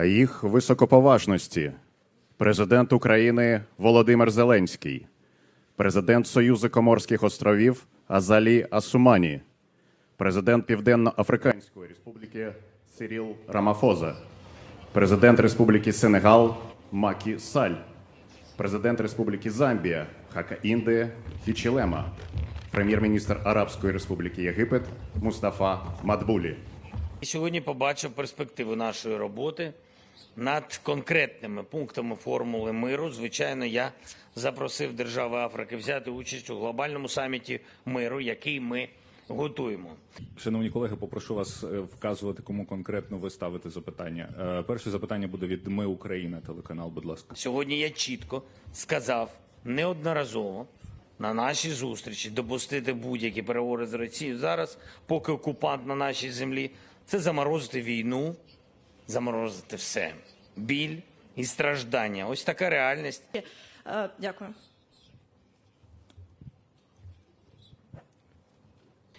а їх високоповажності президент України Володимир Зеленський, президент Союзу Коморських островів Азалі Асумані, президент Південно-Африканської Республіки Сиріл Рамафоза, президент Республіки Сенегал Макі Саль, президент Республіки Замбія Хакаінде Хічілема, прем'єр-міністр Арабської Республіки Єгипет Мустафа Мадбулі. І сьогодні побачив перспективу нашої роботи над конкретними пунктами формули миру. Звичайно, я запросив держави Африки взяти участь у глобальному саміті миру, який ми готуємо. Шановні колеги, попрошу вас е, вказувати, кому конкретно ви ставите запитання. Е, Перше запитання буде від Ми Україна, телеканал, будь ласка. Сьогодні я чітко сказав неодноразово на нашій зустрічі допустити будь-які переговори з Росією зараз, поки окупант на нашій землі, це заморозити війну, заморозити все. Біль і страждання. Ось така реальність. Е, Дякую.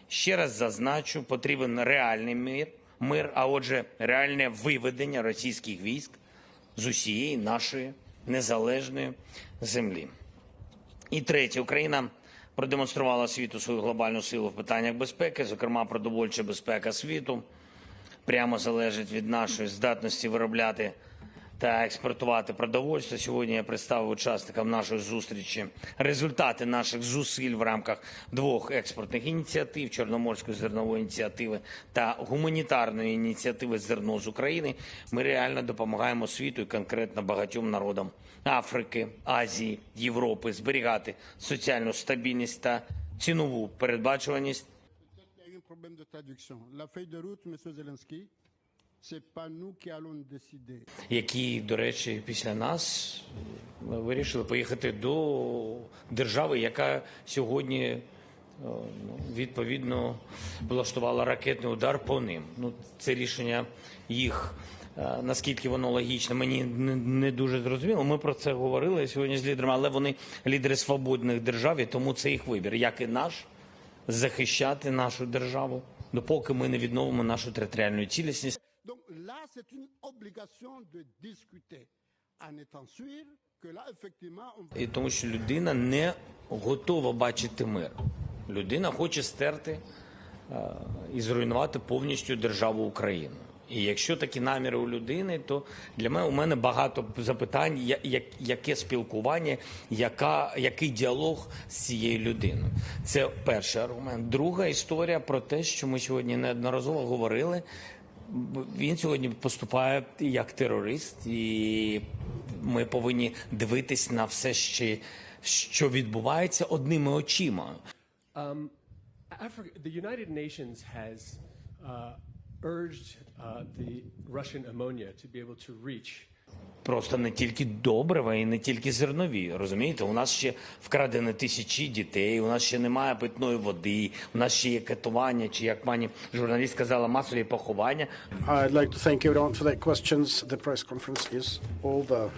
Ще раз зазначу, потрібен реальний мир, мир, а отже, реальне виведення російських військ з усієї нашої незалежної землі. І третє, Україна продемонструвала світу свою глобальну силу в питаннях безпеки, зокрема, продовольча безпека світу прямо залежить від нашої здатності виробляти та експортувати продовольство. Сьогодні я представив учасникам нашої зустрічі результати наших зусиль в рамках двох експортних ініціатив: Чорноморської зернової ініціативи та гуманітарної ініціативи Зерно з України. Ми реально допомагаємо світу і конкретно багатьом народам Африки, Азії, Європи зберігати соціальну стабільність та цінову передбачуваність problème de traduction. La feuille de route, M. Zelensky, які, до речі, після нас е, вирішили поїхати до держави, яка сьогодні е, ну, відповідно влаштувала ракетний удар по ним. Ну, це рішення їх. Е, Наскільки воно логічне, мені не дуже зрозуміло. Ми про це говорили сьогодні з лідерами, але вони лідери свободних держав, і тому це їх вибір, як і наш захищати нашу державу, допоки ми не відновимо нашу територіальну цілісність. І тому що людина не готова бачити мир. Людина хоче стерти е, і зруйнувати повністю державу Україну. І якщо такі наміри у людини, то для мене у мене багато запитань, я- як, яке спілкування, яка, який діалог з цією людиною. Це перший аргумент. Друга історія про те, що ми сьогодні неодноразово говорили. Він сьогодні поступає як терорист, і ми повинні дивитись на все ще, що відбувається одними очима. Um, Africa, the United Nations has uh, urged uh, the Russian ammonia to be able to reach Просто не тільки добрива і не тільки зернові. Розумієте, у нас ще вкрадені тисячі дітей, у нас ще немає питної води, у нас ще є катування, чи як пані журналіст сказала, масові поховання. I'd like to thank everyone for their questions. The press conference is over.